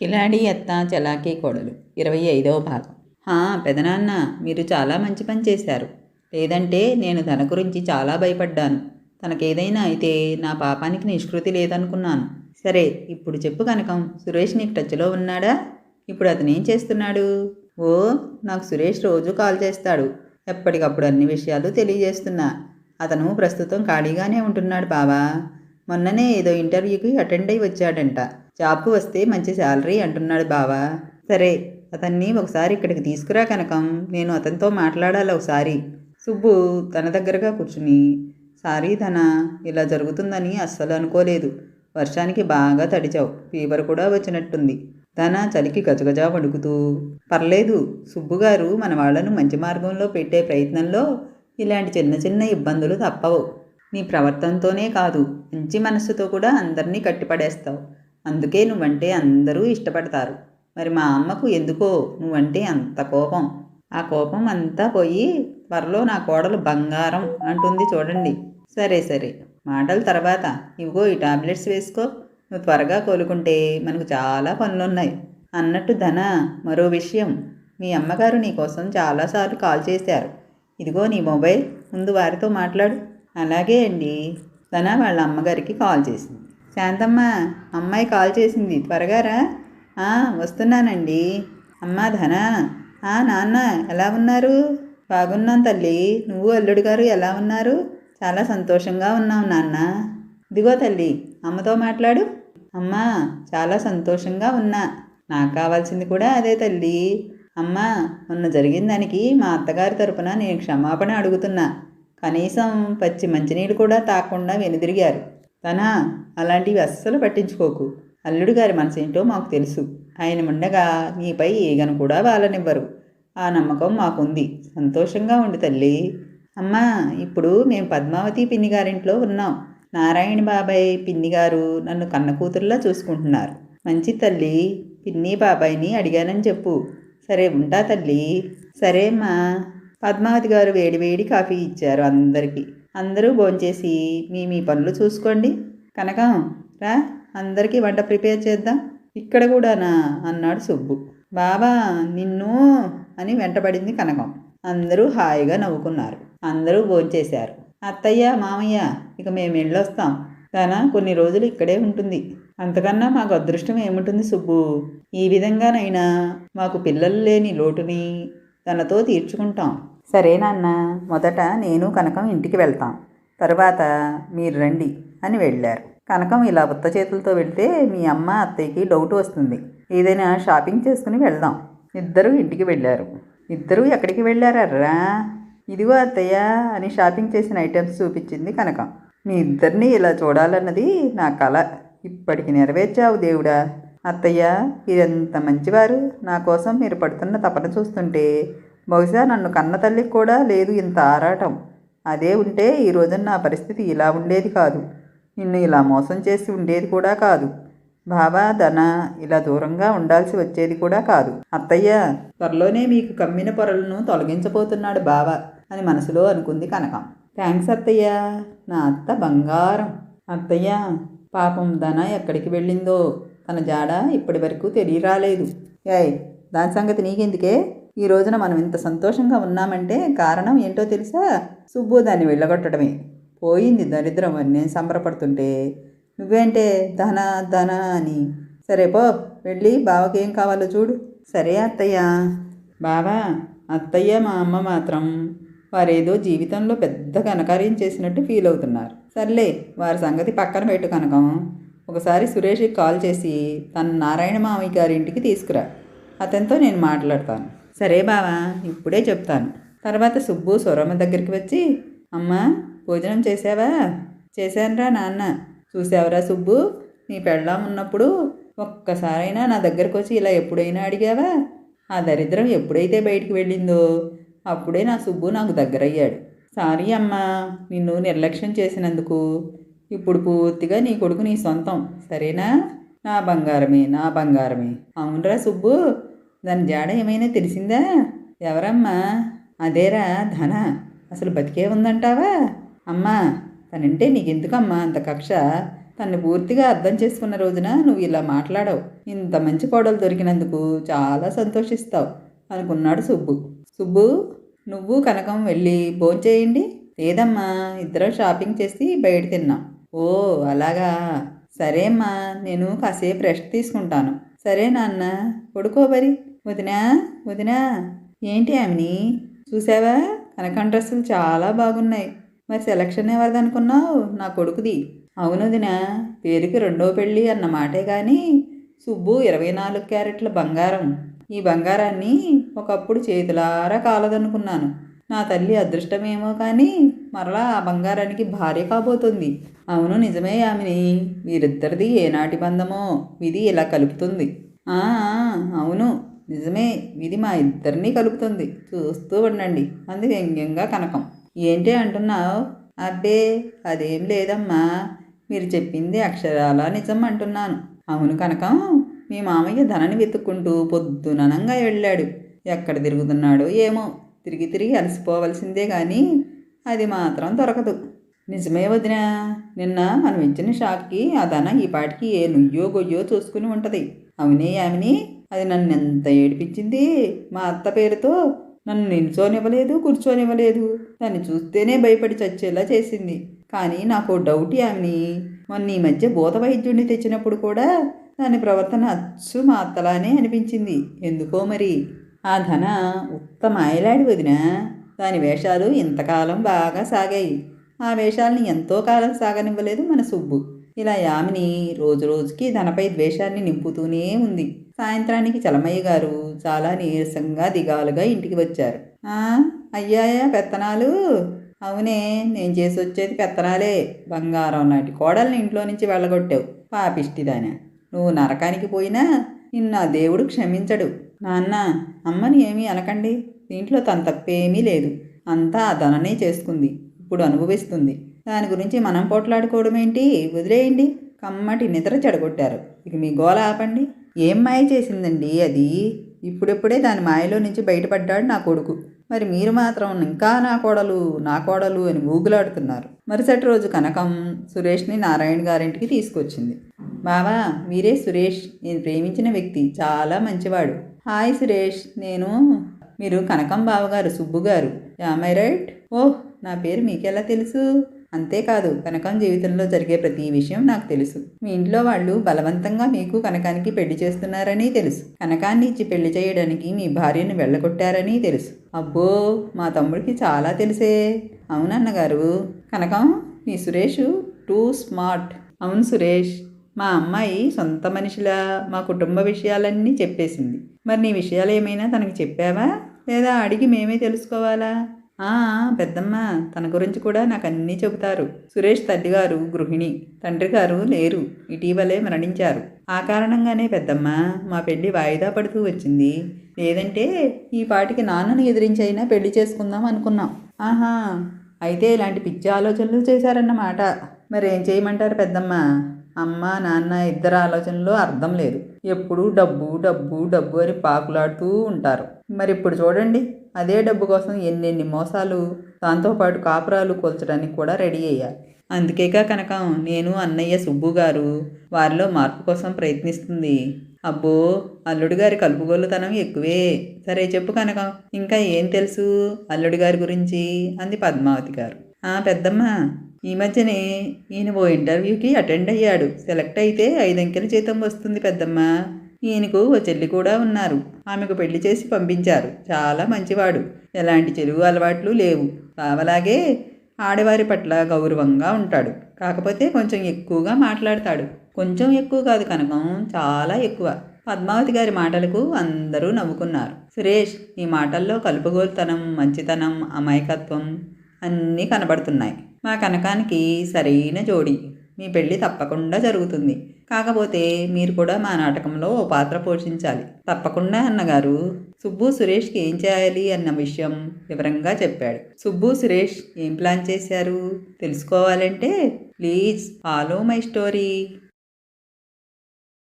కిలాడి అత్త చలాకీ కోడలు. ఇరవై ఐదవ భాగం. హా పెదనాన్న మీరు చాలా మంచి పని చేశారు. లేదంటే నేను తన గురించి చాలా భయపడ్డాను. తనకేదైనా అయితే నా పాపానికి నిష్కృతి లేదనుకున్నాను. సరే ఇప్పుడు చెప్పు కనకం సురేష్ నీకు టచ్లో ఉన్నాడా? ఇప్పుడు అతను ఏం చేస్తున్నాడు? ఓ నాకు సురేష్ రోజు కాల్ చేస్తాడు. ఎప్పటికప్పుడు అన్ని విషయాలు తెలియజేస్తున్నా. అతను ప్రస్తుతం ఖాళీగానే ఉంటున్నాడు బావా. మొన్ననే ఏదో ఇంటర్వ్యూకి అటెండ్ అయి వచ్చాడంట. జాబ్కు వస్తే మంచి శాలరీ అంటున్నాడు బావా. సరే అతన్ని ఒకసారి ఇక్కడికి తీసుకురా కనకం. నేను అతనితో మాట్లాడాలి ఒకసారి. సుబ్బు తన దగ్గరగా కూర్చుని సారీ తన ఇలా జరుగుతుందని అస్సలు అనుకోలేదు. వర్షానికి బాగా తడిచావు. ఫీవర్ కూడా వచ్చినట్టుంది. తన చలికి గజగజ వణుకుతూ పర్లేదు సుబ్బుగారు మన వాళ్ళను మంచి మార్గంలో పెట్టే ప్రయత్నంలో ఇలాంటి చిన్న చిన్న ఇబ్బందులు తప్పవు. నీ ప్రవర్తనతోనే కాదు మంచి మనస్సుతో కూడా అందరినీ కట్టిపడేస్తావు. అందుకే నువ్వంటే అందరూ ఇష్టపడతారు. మరి మా అమ్మకు ఎందుకో నువ్వంటే అంత కోపం. ఆ కోపం అంతా పోయి త్వరలో నా కోడలు బంగారం అంటుంది చూడండి. సరే సరే. మాటల తర్వాత ఇవిగో ఈ టాబ్లెట్స్ వేసుకో. నువ్వు త్వరగా కోలుకుంటే మనకు చాలా పనులున్నాయి. అన్నట్టు ధన మరో విషయం. మీ అమ్మగారు నీ కోసం చాలాసార్లు కాల్ చేశారు. ఇదిగో నీ మొబైల్. ముందు వారితో మాట్లాడు. అలాగే అండి. ధన వాళ్ళ అమ్మగారికి కాల్ చేసింది. శాంతమ్మ అమ్మాయి కాల్ చేసింది. త్వరగా రా. వస్తున్నానండి. అమ్మా ధన. నాన్న ఎలా ఉన్నారు? బాగున్నాం తల్లి. నువ్వు అల్లుడు గారు ఎలా ఉన్నారు? చాలా సంతోషంగా ఉన్నావు నాన్న. ఇదిగో తల్లి అమ్మతో మాట్లాడు. అమ్మా చాలా సంతోషంగా ఉన్నా. నాకు కావాల్సింది కూడా అదే తల్లి. అమ్మా మొన్న జరిగిన దానికి మా అత్తగారి తరపున నేను క్షమాపణ అడుగుతున్నా. కనీసం పచ్చి మంచినీళ్ళు కూడా తాకుండా వెనుదిరిగారు. తనా అలాంటివి అస్సలు పట్టించుకోకు. అల్లుడు గారి మనసు ఏంటో మాకు తెలుసు. ఆయన ఉండగా నీపై ఈగను కూడా వాళ్ళనివ్వరు ఆ నమ్మకం మాకుంది. సంతోషంగా ఉండు తల్లి. అమ్మా ఇప్పుడు మేము పద్మావతి పిన్ని గారింట్లో ఉన్నాం. నారాయణ బాబాయ్ పిన్ని గారు నన్ను కన్న కూతురులా చూసుకుంటున్నారు. మంచి తల్లి పిన్ని బాబాయ్ని అడిగానని చెప్పు. సరే ఉంటా తల్లి. సరే అమ్మా. పద్మావతి గారు వేడివేడి కాఫీ ఇచ్చారు అందరికీ. అందరూ భోంచేసి మీ మీ పనులు చూసుకోండి. కనకం రా అందరికీ వంట ప్రిపేర్ చేద్దాం. ఇక్కడ కూడానా అన్నాడు సుబ్బు. బాబా నిన్ను అని వెంటబడింది కనకం. అందరూ హాయిగా నవ్వుకున్నారు. అందరూ భోంచేశారు. అత్తయ్య మామయ్య ఇక మేము వెళ్ళొస్తాం తన కొన్ని రోజులు ఇక్కడే ఉంటుంది. అంతకన్నా మాకు అదృష్టం ఏముంటుంది సుబ్బు? ఈ విధంగానైనా మాకు పిల్లలు లేని లోటుని తనతో తీర్చుకుంటాం. సరే నాన్న మొదట నేను కనకం ఇంటికి వెళ్తాం. తర్వాత మీరు రండి అని వెళ్ళారు. కనకం ఇలా ఉత్త చేతులతో వెళ్తే మీ అమ్మ అత్తయ్యకి డౌట్ వస్తుంది. ఏదైనా షాపింగ్ చేసుకుని వెళ్దాం. ఇద్దరూ ఇంటికి వెళ్ళారు. ఇద్దరూ ఎక్కడికి వెళ్ళారర్రా ఇదిగో అత్తయ్య అని షాపింగ్ చేసిన ఐటమ్స్ చూపించింది కనకం. మీ ఇద్దరిని ఇలా చూడాలన్నది నా కళ ఇప్పటికి నెరవేర్చావు దేవుడా! అత్తయ్య మీరెంత మంచివారు! నా కోసం మీరు పడుతున్న తపన చూస్తుంటే బహుశా నన్ను కన్న తల్లికి కూడా లేదు ఇంత ఆరాటం. అదే ఉంటే ఈ రోజున నా పరిస్థితి ఇలా ఉండేది కాదు. నిన్ను ఇలా మోసం చేసి ఉండేది కూడా కాదు. బాబా ధన ఇలా దూరంగా ఉండాల్సి వచ్చేది కూడా కాదు. అత్తయ్య త్వరలోనే మీకు కమ్మిన పొరలను తొలగించబోతున్నాడు బావ అని మనసులో అనుకుంది కనకం. థ్యాంక్స్ అత్తయ్య. నా అత్త బంగారం. అత్తయ్య పాపం ధన ఎక్కడికి వెళ్ళిందో? తన జాడ ఇప్పటి వరకు తెలియరాలేదు. ఏయ్ దాని సంగతి నీకెందుకే? ఈ రోజున మనం ఇంత సంతోషంగా ఉన్నామంటే కారణం ఏంటో తెలుసా? సుబ్బు దాన్ని వెళ్ళగొట్టడమే. పోయింది దరిద్రం అని నేను సంబరపడుతుంటే. నువ్వేంటే ధన ధన అని. సరే పో వెళ్ళి బావకి ఏం కావాలో చూడు. సరే అత్తయ్య. బావా అత్తయ్య మా అమ్మ మాత్రం వారేదో జీవితంలో పెద్ద కనకార్యం చేసినట్టు ఫీల్ అవుతున్నారు. సర్లే వారి సంగతి పక్కన పెట్టు కనకం. ఒకసారి సురేష్కి కాల్ చేసి తన నారాయణ మామయ్య గారి ఇంటికి తీసుకురా. అతనితో నేను మాట్లాడతాను. సరే బావా ఇప్పుడే చెప్తాను. తర్వాత సుబ్బు సురమ్మ దగ్గరికి వచ్చి అమ్మా భోజనం చేసావా? చేశానురా నాన్న. చూసావరా సుబ్బు? నీ పెళ్ళాం ఉన్నప్పుడు ఒక్కసారైనా నా దగ్గరకు వచ్చి ఇలా ఎప్పుడైనా అడిగావా? ఆ దరిద్రం ఎప్పుడైతే బయటికి వెళ్ళిందో అప్పుడే నా సుబ్బు నాకు దగ్గరయ్యాడు. సారీ అమ్మా నిన్ను నిర్లక్ష్యం చేసినందుకు. ఇప్పుడు పూర్తిగా నీ కొడుకు నీ సొంతం సరేనా? నా బంగారమే నా బంగారమే. అవునరా సుబ్బు? దాని జాడ ఏమైనా తెలిసిందా? ఎవరమ్మా? అదేరా ధన అసలు బతికే ఉందంటావా? అమ్మా తనంటే నీకెందుకమ్మా అంత కక్ష? తన్ని పూర్తిగా అర్థం చేసుకున్న రోజున నువ్వు ఇలా మాట్లాడవు. ఇంత మంచి కోడలు దొరికినందుకు చాలా సంతోషిస్తావు. అనుకున్నాడు సుబ్బు. సుబ్బు నువ్వు కనకం వెళ్ళి భోంచేయండి లేదమ్మా ఇద్దరం షాపింగ్ చేసి బయట తిన్నాం. ఓ అలాగా? సరే అమ్మా నేను కాసేపు రెస్ట్ తీసుకుంటాను. సరే నాన్న పడుకో మరి. వదినా వదినా. ఏంటి ఆమెని? చూసావా? కనకం డ్రెస్సులు చాలా బాగున్నాయి. మరి సెలక్షన్ ఎవరిది అనుకున్నావు నా కొడుకుది. అవును వదినా పేరుకి రెండో పెళ్ళి అన్న మాటే కానీ సుబ్బు ఇరవై నాలుగు క్యారెట్ల బంగారం. ఈ బంగారాన్ని ఒకప్పుడు చేతులారా కాలదనుకున్నాను. నా తల్లి అదృష్టమేమో కానీ మరలా ఆ బంగారానికి భార్య కాబోతుంది. అవును నిజమే ఆమెని. వీరిద్దరిది ఏనాటి బంధమో? ఇది ఇలా కలుపుతుంది. ఆ, అవును. నిజమే ఇది మా ఇద్దరినీ కలుపుతుంది. చూస్తూ ఉండండి. అంది వ్యంగ్యంగా కనకం. ఏంటి అంటున్నావు? అబ్బే అదేం లేదమ్మా. మీరు చెప్పింది అక్షరాల నిజం అంటున్నాను. అవును కనకం మీ మామయ్య ధనని వెతుక్కుంటూ పొద్దుననంగా వెళ్ళాడు. ఎక్కడ తిరుగుతున్నాడో ఏమో. తిరిగి తిరిగి అలసిపోవలసిందే కానీ అది మాత్రం దొరకదు. నిజమే వదినా నిన్న మనం ఇచ్చిన షాక్కి ఆ ధన ఈ పాటికి ఏ నుయ్యో గొయ్యో చూసుకుని ఉంటుంది. అవునే ఆమెని అది నన్ను ఎంత ఏడిపించింది? మా అత్త పేరుతో నన్ను నిల్చోనివ్వలేదు కూర్చోనివ్వలేదు. దాన్ని చూస్తేనే భయపడి చచ్చేలా చేసింది. కానీ నాకు డౌట్ ఆమెని మొన్న ఈ మధ్య భూత వైద్యుడిని తెచ్చినప్పుడు కూడా దాని ప్రవర్తన అచ్చు మా అత్తలానే అనిపించింది. ఎందుకో మరి? ఆ ధన ఉత్తమ ఆయలాడి వదిన. దాని వేషాలు ఇంతకాలం బాగా సాగాయి. ఆ వేషాలని ఎంతో కాలం సాగనివ్వలేదు మన సుబ్బు. ఇలా యామిని రోజు రోజుకి ధనపై ద్వేషాన్ని నింపుతూనే ఉంది. సాయంత్రానికి చలమయ్య గారు చాలా నీరసంగా దిగాలుగా ఇంటికి వచ్చారు. అయ్యాయా పెత్తనాలు? అవునే నేను చేసి వచ్చేది పెత్తనాలే. బంగారం నాటి కోడల్ని ఇంట్లో నుంచి వెళ్ళగొట్టావు. పాపిష్టిదాన. నువ్వు నరకానికి పోయినా నిన్న దేవుడు క్షమించడు. నాన్న అమ్మని ఏమీ అనకండి. దీంట్లో తన తప్పేమీ లేదు. అంతా ఆ ధననే చేసుకుంది. ఇప్పుడు అనుభవిస్తుంది. దాని గురించి మనం పోట్లాడుకోవడం ఏంటి వదిలేయండి. కమ్మటి నిద్ర చెడగొట్టారు. ఇక మీ గోల ఆపండి. ఏం మాయ చేసిందండి అది? ఇప్పుడెప్పుడే దాని మాయలో నుంచి బయటపడ్డాడు నా కొడుకు. మరి మీరు మాత్రం ఇంకా నా కోడలు నా కోడలు అని ఊగులాడుతున్నారు. మరుసటి రోజు కనకం సురేష్ని నారాయణ గారింటికి తీసుకొచ్చింది. బావా మీరే సురేష్. నేను ప్రేమించిన వ్యక్తి. చాలా మంచివాడు. హాయ్ సురేష్. నేను మీరు కనకం బావగారు సుబ్బు గారు. Am I right? ఓహ్ నా పేరు మీకెలా తెలుసు? అంతేకాదు కనకం జీవితంలో జరిగే ప్రతి విషయం నాకు తెలుసు. మీ ఇంట్లో వాళ్ళు బలవంతంగా మీకు కనకానికి పెళ్ళి చేస్తున్నారని తెలుసు. కనకాన్ని ఇచ్చి పెళ్ళి చేయడానికి మీ భార్యను వెళ్ళగొట్టారని తెలుసు. అబ్బో మా తమ్ముడికి చాలా తెలిసే. అవునన్నగారు కనకం మీ సురేష్ టూ స్మార్ట్. అవును సురేష్ మా అమ్మాయి సొంత మనిషిలా మా కుటుంబ విషయాలన్నీ చెప్పేసింది. మరి నీ విషయాలు ఏమైనా తనకి చెప్పావా? లేదా అడిగి మేమే తెలుసుకోవాలా? పెద్దమ్మ తన గురించి కూడా నాకు అన్నీ చెబుతారు. సురేష్ తల్లిగారు గృహిణి తండ్రి గారు లేరు. ఇటీవలే మరణించారు. ఆ కారణంగానే పెద్దమ్మ మా పెళ్ళి వాయిదా పడుతూ వచ్చింది. లేదంటే ఈ పాటికి నాన్నను ఎదిరించైనా పెళ్ళి చేసుకుందాం అనుకున్నాం. ఆహా అయితే ఇలాంటి పిచ్చి ఆలోచనలు చేశారన్నమాట. మరి ఏం చేయమంటారు పెద్దమ్మ? అమ్మ నాన్న ఇద్దరు ఆలోచనలో అర్థం లేదు. ఎప్పుడూ డబ్బు డబ్బు డబ్బు అని పాకులాడుతూ ఉంటారు. మరి ఇప్పుడు చూడండి అదే డబ్బు కోసం ఎన్నెన్ని మోసాలు దాంతోపాటు కాపురాలు కూల్చడానికి కూడా రెడీ అయ్యారు. అందుకేగా కనకం నేను అన్నయ్య సుబ్బు గారు వారిలో మార్పు కోసం ప్రయత్నిస్తుంది. అబ్బో అల్లుడు గారి కలుపుగోలుతనం ఎక్కువే. సరే చెప్పు కనకం ఇంకా ఏం తెలుసు అల్లుడు గారి గురించి? అంది పద్మావతి గారు. ఆ పెద్దమ్మ ఈ మధ్యనే ఈయన ఓ ఇంటర్వ్యూకి అటెండ్ అయ్యాడు. సెలెక్ట్ అయితే ఐదంకెల జీతం వస్తుంది పెద్దమ్మ. ఈయనకు ఓ చెల్లి కూడా ఉన్నారు. ఆమెకు పెళ్ళి చేసి పంపించారు. చాలా మంచివాడు. ఎలాంటి చెరువు అలవాట్లు లేవు. కావలాగే ఆడవారి పట్ల గౌరవంగా ఉంటాడు. కాకపోతే కొంచెం ఎక్కువగా మాట్లాడతాడు. కొంచెం ఎక్కువ కాదు కనకం చాలా ఎక్కువ. పద్మావతి గారి మాటలకు అందరూ నవ్వుకున్నారు. సురేష్ ఈ మాటల్లో కలుపుగోలుతనం మంచితనం అమాయకత్వం అన్నీ కనబడుతున్నాయి. మా కనకానికి సరైన జోడి. మీ పెళ్ళి తప్పకుండా జరుగుతుంది. కాకపోతే మీరు కూడా మా నాటకంలో ఓ పాత్ర పోషించాలి. తప్పకుండా అన్నగారు. సుబ్బు సురేష్కి ఏం చేయాలి అన్న విషయం వివరంగా చెప్పాడు. సుబ్బు సురేష్ ఏం ప్లాన్ చేశారు? తెలుసుకోవాలంటే ప్లీజ్ ఫాలో మై స్టోరీ.